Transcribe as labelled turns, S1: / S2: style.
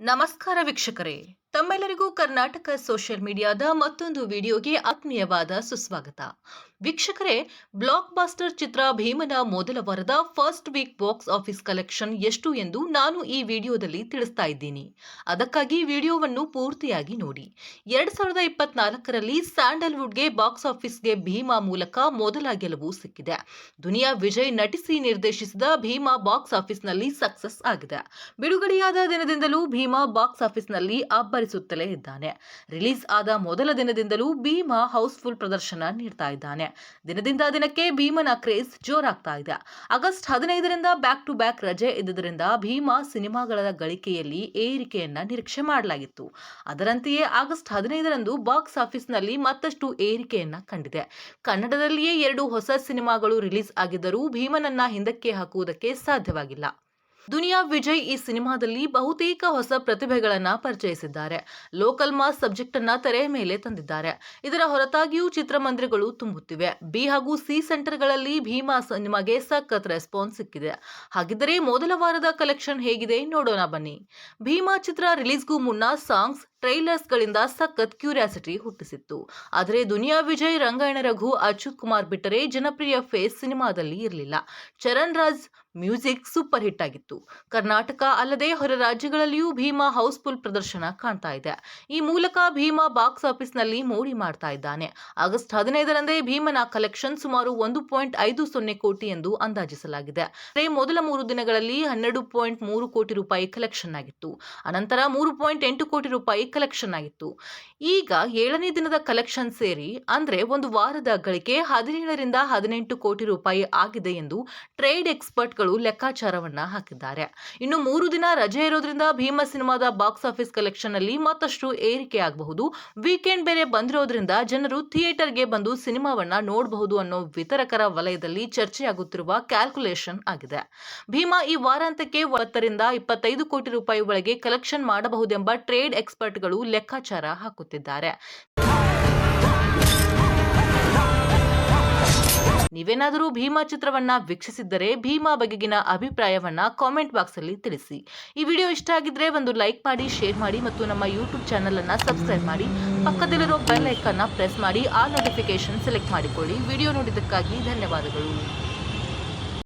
S1: ನಮಸ್ಕಾರ ವೀಕ್ಷಕರೇ. ತಮ್ಮೆಲ್ಲರಿಗೂ ಕರ್ನಾಟಕ ಸೋಷಿಯಲ್ ಮೀಡಿಯಾದ ಮತ್ತೊಂದು ವಿಡಿಯೋಗೆ ಆತ್ಮೀಯವಾದ ಸುಸ್ವಾಗತ. ವೀಕ್ಷಕರೇ ಬ್ಲಾಕ್ ಬಾಸ್ಟರ್ ಚಿತ್ರ ಭೀಮನ ಮೊದಲ ವಾರದ first week box office collection ಎಷ್ಟು ಎಂದು ನಾನು ಈ ವಿಡಿಯೋದಲ್ಲಿ ತಿಳಿಸ್ತಾ ಇದ್ದೀನಿ. ಅದಕ್ಕಾಗಿ ವಿಡಿಯೋವನ್ನು ಪೂರ್ತಿಯಾಗಿ ನೋಡಿ. ಎರಡ್ ಸಾವಿರದ ಇಪ್ಪತ್ನಾಲ್ಕರಲ್ಲಿ ಸ್ಯಾಂಡಲ್ವುಡ್ಗೆ ಬಾಕ್ಸ್ ಆಫೀಸ್ಗೆ ಭೀಮಾ ಮೂಲಕ ಮೊದಲ ಗೆಲುವು ಸಿಕ್ಕಿದೆ. ದುನಿಯಾ ವಿಜಯ್ ನಟಿಸಿ ನಿರ್ದೇಶಿಸಿದ ಭೀಮಾ ಬಾಕ್ಸ್ ಆಫೀಸ್ನಲ್ಲಿ ಸಕ್ಸಸ್ ಆಗಿದೆ. ಬಿಡುಗಡೆಯಾದ ದಿನದಿಂದಲೂ ಭೀಮಾ ಬಾಕ್ಸ್ ಆಫೀಸ್ನಲ್ಲಿ ಅಬ್ಬರಿಸುತ್ತಲೇ ಇದ್ದಾನೆ. ರಿಲೀಸ್ ಆದ ಮೊದಲ ದಿನದಿಂದಲೂ ಭೀಮಾ ಹೌಸ್ಫುಲ್ ಪ್ರದರ್ಶನ ನೀಡ್ತಾ ಇದ್ದಾನೆ. ದಿನದಿಂದ ದಿನಕ್ಕೆ ಭೀಮನ ಕ್ರೇಜ್ ಜೋರಾಗ್ತಾ ಇದೆ. ಆಗಸ್ಟ್ ಹದಿನೈದರಿಂದ ಬ್ಯಾಕ್ ಟು ಬ್ಯಾಕ್ ರಜೆ ಇದ್ದುದರಿಂದ ಭೀಮಾ ಸಿನಿಮಾಗಳ ಗಳಿಕೆಯಲ್ಲಿ ಏರಿಕೆಯನ್ನ ನಿರೀಕ್ಷೆ ಮಾಡಲಾಗಿತ್ತು. ಅದರಂತೆಯೇ ಆಗಸ್ಟ್ ಹದಿನೈದರಂದು ಬಾಕ್ಸ್ ಆಫೀಸ್ನಲ್ಲಿ ಮತ್ತಷ್ಟು ಏರಿಕೆಯನ್ನ ಕಂಡಿದೆ. ಕನ್ನಡದಲ್ಲಿಯೇ ಎರಡು ಹೊಸ ಸಿನಿಮಾಗಳು ರಿಲೀಸ್ ಆಗಿದ್ದರೂ ಭೀಮನನ್ನ ಹಿಂದಕ್ಕೆ ಹಾಕುವುದಕ್ಕೆ ಸಾಧ್ಯವಾಗಿಲ್ಲ. ದುನಿಯಾ ವಿಜಯ್ ಈ ಸಿನಿಮಾದಲ್ಲಿ ಬಹುತೇಕ ಹೊಸ ಪ್ರತಿಭೆಗಳನ್ನ ಪರಿಚಯಿಸಿದ್ದಾರೆ. ಲೋಕಲ್ ಮಾಸ್ ಸಬ್ಜೆಕ್ಟ್ ಅನ್ನ ತೆರೆ ಮೇಲೆ ತಂದಿದ್ದಾರೆ. ಇದರ ಹೊರತಾಗಿಯೂ ಚಿತ್ರಮಂದಿರಗಳು ತುಂಬುತ್ತಿವೆ. ಬಿ ಹಾಗೂ ಸಿ ಸೆಂಟರ್ಗಳಲ್ಲಿ ಭೀಮಾ ಸಿನಿಮಾಗೆ ಸಖತ್ ರೆಸ್ಪಾನ್ಸ್ ಸಿಕ್ಕಿದೆ. ಹಾಗಿದ್ದರೆ ಮೊದಲ ವಾರದ ಕಲೆಕ್ಷನ್ ಹೇಗಿದೆ ನೋಡೋಣ ಬನ್ನಿ. ಭೀಮಾ ಚಿತ್ರ ರಿಲೀಸ್ಗೂ ಮುನ್ನ ಸಾಂಗ್ಸ್ ಟ್ರೈಲರ್ಸ್ಗಳಿಂದ ಸಖತ್ ಕ್ಯೂರಿಯಾಸಿಟಿ ಹುಟ್ಟಿಸಿತ್ತು. ಆದರೆ ದುನಿಯಾ ವಿಜಯ್ ರಂಗಾಯಣ ರಘು, ಅಚ್ಯುತ್ ಕುಮಾರ್ ಬಿಟ್ಟರೆ ಜನಪ್ರಿಯ ಫೇಸ್ ಸಿನಿಮಾದಲ್ಲಿ ಇರಲಿಲ್ಲ. Charan Raj music super hit ಆಗಿತ್ತು. ಕರ್ನಾಟಕ ಅಲ್ಲದೆ ಹೊರ ರಾಜ್ಯಗಳಲ್ಲಿಯೂ ಭೀಮಾ ಹೌಸ್ಫುಲ್ ಪ್ರದರ್ಶನ ಕಾಣ್ತಾ ಇದೆ. ಈ ಮೂಲಕ ಭೀಮಾ ಬಾಕ್ಸ್ ಆಫೀಸ್ನಲ್ಲಿ ಮೋಡಿ ಮಾಡ್ತಾ ಇದ್ದಾನೆ. ಆಗಸ್ಟ್ ಹದಿನೈದರಂದೇ ಭೀಮನ ಕಲೆಕ್ಷನ್ ಸುಮಾರು ಒಂದು ಪಾಯಿಂಟ್ ಐದು ಸೊನ್ನೆ ಕೋಟಿ ಎಂದು ಅಂದಾಜಿಸಲಾಗಿದೆ. ಮೊದಲ ಮೂರು ದಿನಗಳಲ್ಲಿ ಹನ್ನೆರಡು ಪಾಯಿಂಟ್ ಮೂರು ಕೋಟಿ ರೂಪಾಯಿ ಕಲೆಕ್ಷನ್ ಆಗಿತ್ತು. ಅನಂತರ ಮೂರು ಪಾಯಿಂಟ್ ಎಂಟು ಕೋಟಿ ರೂಪಾಯಿ ಕಲೆಕ್ಷನ್ ಆಗಿತ್ತು. ಈಗ ಏಳನೇ ದಿನದ ಕಲೆಕ್ಷನ್ ಸೇರಿ ಅಂದ್ರೆ ಒಂದು ವಾರದ ಗಳಿಕೆ ಹದಿನೇಳರಿಂದ ಹದಿನೆಂಟು ಕೋಟಿ ರೂಪಾಯಿ ಆಗಿದೆ ಎಂದು ಟ್ರೇಡ್ ಎಕ್ಸ್ಪರ್ಟ್ಗಳು ಲೆಕ್ಕಾಚಾರವನ್ನ ಹಾಕಿದ್ದಾರೆ. ಇನ್ನು ಮೂರು ದಿನ ರಜೆ ಇರೋದ್ರಿಂದ ಭೀಮ ಸಿನಿಮಾದ ಬಾಕ್ಸ್ ಆಫೀಸ್ ಕಲೆಕ್ಷನ್ ಅಲ್ಲಿ ಮತ್ತಷ್ಟು ಏರಿಕೆ ಆಗಬಹುದು ವೀಕೆಂಡ್ ಬೇರೆ ಬಂದಿರೋದ್ರಿಂದ ಜನರು ಥಿಯೇಟರ್ಗೆ ಬಂದು ಸಿನಿಮಾವನ್ನ ನೋಡಬಹುದು ಅನ್ನೋ ವಿತರಕರ ವಲಯದಲ್ಲಿ ಚರ್ಚೆಯಾಗುತ್ತಿರುವ ಕ್ಯಾಲ್ಕುಲೇಷನ್ ಆಗಿದೆ. ಭೀಮಾ ಈ ವಾರಾಂತ್ಯಕ್ಕೆ ಒಂಬತ್ತರಿಂದ ಇಪ್ಪತ್ತೈದು ಕೋಟಿ ರೂಪಾಯಿ ಒಳಗೆ ಕಲೆಕ್ಷನ್ ಮಾಡಬಹುದೆಂಬ ಟ್ರೇಡ್ ಎಕ್ಸ್ಪರ್ಟ್ಗಳು ಲೆಕ್ಕಾಚಾರ ಹಾಕುತ್ತಿದ್ದಾರೆ. ನೀವೇನಾದರೂ ಭೀಮಾ ಚಿತ್ರವನ್ನ ವೀಕ್ಷಿಸಿದ್ದರೆ ಭೀಮಾ ಬಗೆಗಿನ ಅಭಿಪ್ರಾಯವನ್ನ ಕಾಮೆಂಟ್ ಬಾಕ್ಸ್ ಅಲ್ಲಿ ತಿಳಿಸಿ. ಈ ವಿಡಿಯೋ ಇಷ್ಟ ಆಗಿದ್ರೆ ಒಂದು ಲೈಕ್ ಮಾಡಿ, ಶೇರ್ ಮಾಡಿ ಮತ್ತು ನಮ್ಮ ಯೂಟ್ಯೂಬ್ ಚಾನೆಲ್ ಅನ್ನ ಸಬ್ಸ್ಕ್ರೈಬ್ ಮಾಡಿ. ಪಕ್ಕದಲ್ಲಿರೋ ಬೆಲ್ ಐಕನ್ನ ಪ್ರೆಸ್ ಮಾಡಿ ಆ ನೋಟಿಫಿಕೇಶನ್ ಸೆಲೆಕ್ಟ್ ಮಾಡಿಕೊಳ್ಳಿ. ವಿಡಿಯೋ ನೋಡಿದ್ದಕ್ಕಾಗಿ ಧನ್ಯವಾದಗಳು.